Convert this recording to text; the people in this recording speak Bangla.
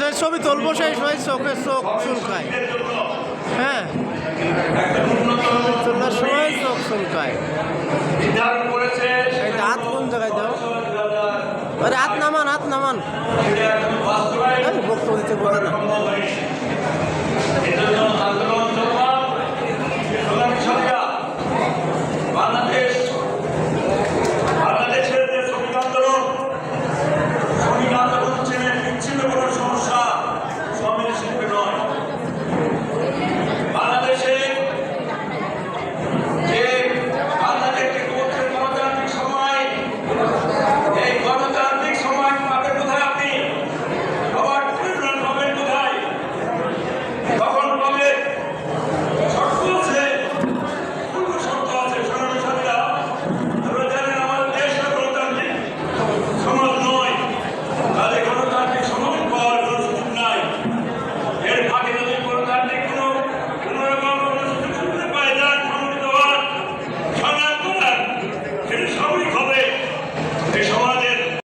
যে ছবি তুলবো সেই সবাই চোখে চোখ চুলকায়। হ্যাঁ। তোলার সময় চোখ চুলকায়। হাত কোন জায়গায় দাও? আরে হাত নামান হাত নামান। বক্তব্য দিতে বলে না। বাংলাদেশ